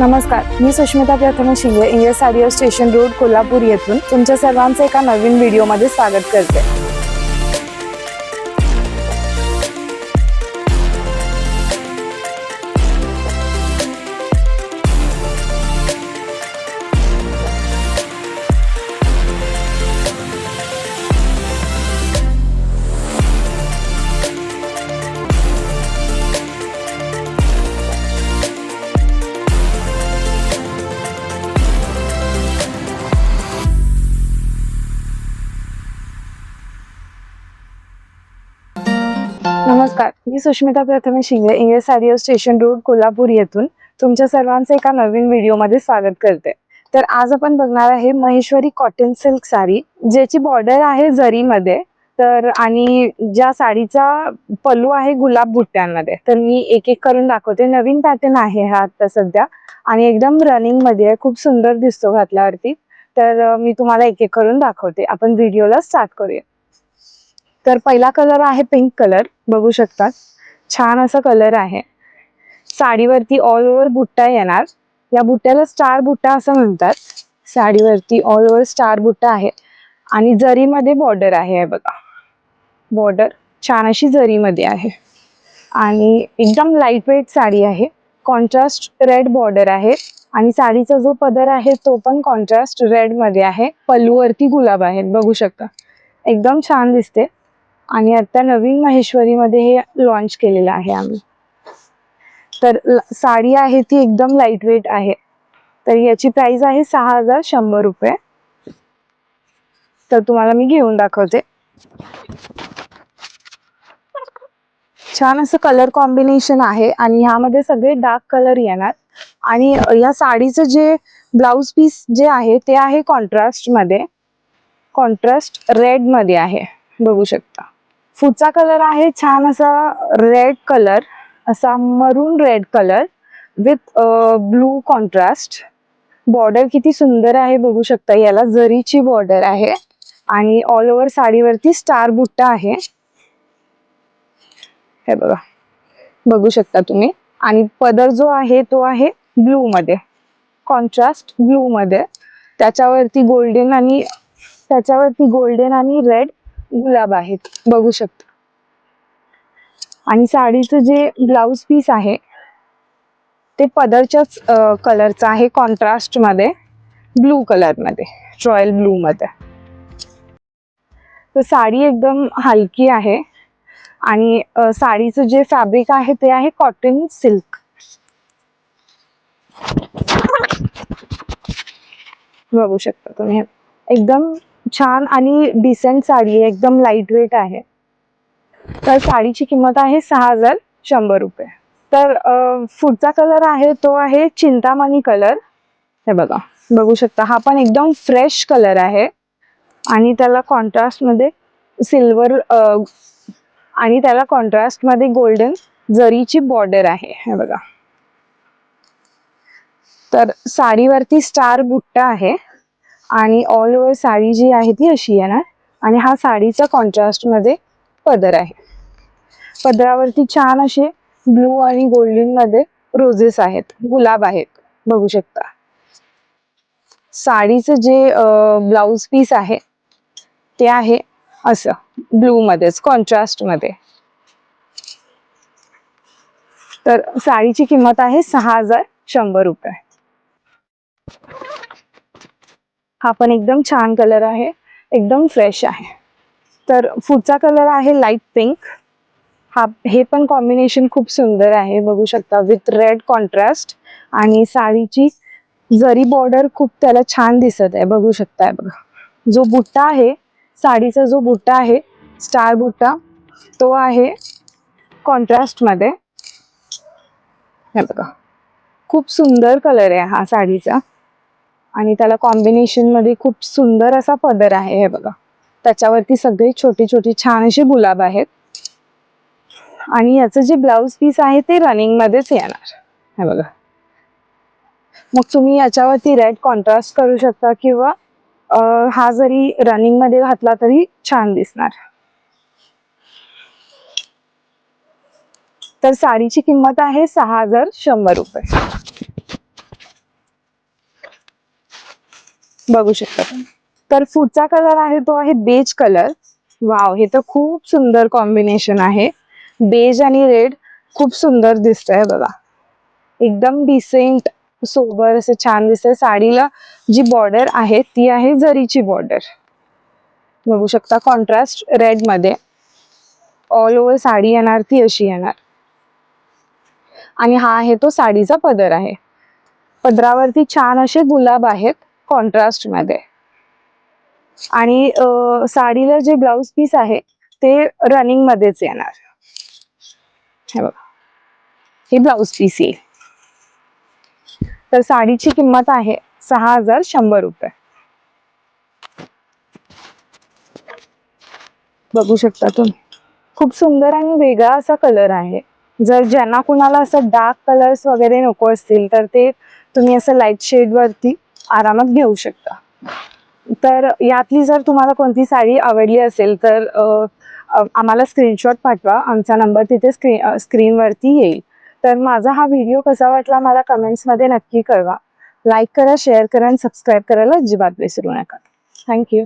नमस्कार मी सुष्मिता प्रथम शिंदे इंग्रज साडिओ स्टेशन रोड कोल्हापूर येथून तुमच्या सर्वांचे एका नवीन व्हिडिओमध्ये स्वागत करते. नमस्कार. मी सुष्मिता प्रथम शिंगे इंग्रज साडिओ स्टेशन रोड कोल्हापूर येथून तुमच्या सर्वांचे एका नवीन व्हिडिओमध्ये स्वागत करते. तर आज आपण बघणार आहे महेश्वरी कॉटन सिल्क साडी ज्याची बॉर्डर आहे जरीमध्ये तर आणि ज्या साडीचा पल्लू आहे गुलाब बुट्ट्यांमध्ये. तर मी एक एक करून दाखवते. नवीन पॅटर्न आहे हा आता सध्या आणि एकदम रनिंगमध्ये आहे. खूप सुंदर दिसतो घातल्यावरती. तर मी तुम्हाला एक एक करून दाखवते. आपण व्हिडिओला स्टार्ट करूया. तर पहिला कलर आहे पिंक कलर बघू शकतात. छान असा कलर आहे. साडीवरती ऑल ओव्हर बुट्टा येणार. या बुट्ट्याला स्टार बुट्टा असं म्हणतात. साडीवरती ऑल ओव्हर स्टार बुट्टा आहे. आणि जरीमध्ये बॉर्डर आहे बघा. बॉर्डर छान अशी जरीमध्ये आहे. आणि एकदम लाइट वेट साडी आहे. कॉन्ट्रास्ट रेड बॉर्डर आहे. आणि साडीचा जो पदर आहे तो पण कॉन्ट्रास्ट रेडमध्ये आहे. पल्लूवरती गुलाब आहेत. बघू शकता. एकदम छान दिसते. आणि आता नवीन महेश्वरीमध्ये हे लॉन्च केलेलं आहे आम्ही. तर साडी आहे ती एकदम लाइट वेट आहे. तर याची प्राइस आहे सहा हजार शंभर रुपये. तर तुम्हाला मी घेऊन दाखवते. छान असं कलर कॉम्बिनेशन आहे आणि ह्यामध्ये सगळे डार्क कलर येणार. आणि या साडीचं जे ब्लाउज पीस जे आहे ते आहे कॉन्ट्रास्टमध्ये. कॉन्ट्रास्ट रेडमध्ये आहे. बघू शकता. फुटचा कलर आहे छान असा रेड कलर असा maroon red colour with blue contrast border किती सुंदर आहे बघू शकता याला जरीची बॉर्डर आहे आणि ऑल ओव्हर साडीवरती स्टार बुट्टा आहे. हे बघा बघू शकता तुम्ही. आणि पदर जो आहे तो आहे ब्लू मध्ये. कॉन्ट्रास्ट ब्लू मध्ये. त्याच्यावरती गोल्डन आणि त्याच्यावरती गोल्डन आणि रेड गुलाब आहेत. बघू शकता. आणि साडीचं जे ब्लाउज पीस आहे ते पदरच्याच कलरचं आहे कॉन्ट्रास्टमध्ये ब्लू कलरमध्ये रॉयल ब्लू मध्ये. तर साडी एकदम हलकी आहे. आणि साडीचं जे फॅब्रिक आहे ते आहे कॉटन सिल्क बघू शकता तुम्ही. एकदम छान आणि डिसेंट साडी आहे एकदम लाइट वेट आहे. तर साडीची किंमत आहे सहा हजार शंभर रुपये. तर पुढचा कलर आहे तो आहे चिंतामणी कलर हे बघा बघू शकता हा पण एकदम फ्रेश कलर आहे. आणि त्याला कॉन्ट्रास्टमध्ये सिल्वर आणि त्याला कॉन्ट्रास्टमध्ये गोल्डन जरीची बॉर्डर आहे. हे बघा. तर साडीवरती स्टार बुट्टा आहे. आणि ऑल ओव्हर साडी जी आहे ती अशी येणार. आणि हा साडीचा कॉन्ट्रास्टमध्ये पदर आहे. पदरावरती छान असे ब्लू आणि गोल्डनमध्ये रोजेस आहेत. गुलाब आहेत. बघू शकता. साडीचं जे ब्लाउज पीस आहे ते आहे असं. ब्लू मध्येच कॉन्ट्रास्टमध्ये. तर साडीची किंमत आहे सहा हजार शंभर रुपये. हा पण एकदम छान कलर आहे. एकदम फ्रेश आहे. तर पुढचा कलर आहे लाइट पिंक हा हे पण कॉम्बिनेशन खूप सुंदर आहे. बघू शकता विथ रेड कॉन्ट्रास्ट आणि साडीची जरी बॉर्डर खूप त्याला छान दिसत आहे. बघू शकताय बघा. जो बुट्टा आहे साडीचा जो बुट्टा आहे स्टार बुट्टा तो आहे कॉन्ट्रास्टमध्ये हे बघा. खूप सुंदर कलर आहे हा साडीचा. आणि त्याला कॉम्बिनेशनमध्ये खूप सुंदर असा पदर आहे हे बघा. त्याच्यावरती सगळे छोटी छोटी छान असे गुलाब आहेत. आणि याचं जे ब्लाउज पीस आहे ते रनिंग मध्येच येणार. हे बघा. मग तुम्ही याच्यावरती रेड कॉन्ट्रास्ट करू शकता किंवा हा जरी रनिंगमध्ये घातला तरी छान दिसणार. तर साडीची किंमत आहे सहा हजार शंभर रुपये. बघू शकता. तर पुढचा कलर आहे तो आहे बेज कलर वाव हे तर खूप सुंदर कॉम्बिनेशन आहे. बेज आणि रेड खूप सुंदर दिसतंय बघा. एकदम डिसेंट सोबर असं छान दिसतंय. साडीला जी बॉर्डर आहे ती आहे जरीची बॉर्डर बघू शकता कॉन्ट्रास्ट रेडमध्ये. ऑल ओव्हर साडी येणार ती अशी येणार. आणि हा आहे तो साडीचा पदर आहे. पदरावरती छान असे गुलाब आहेत. कॉन्ट्रास्टमध्ये. आणि साडीला जे ब्लाउज पीस आहे ते रनिंग मध्येच येणार. हे बघा. हे ब्लाउज पीस येईल. तर साडीची किंमत आहे सहा हजार शंभर रुपये. बघू शकता तुम्ही. खूप सुंदर आणि वेगळा असा कलर आहे. जर ज्यांना कुणाला असं डार्क कलर्स वगैरे नको असतील तर ते तुम्ही असं लाइट शेड वरती आरामात घेऊ शकता. तर यातली जर तुम्हाला कोणती साडी आवडली असेल तर आम्हाला स्क्रीनशॉट पाठवा. आमचा नंबर तिथे स्क्रीन स्क्रीनवरती येईल. तर माझा हा व्हिडिओ कसा वाटला मला कमेंट्समध्ये नक्की कळवा. लाईक करा शेअर करा आणि सबस्क्राईब करायला अजिबात विसरू नका. थँक्यू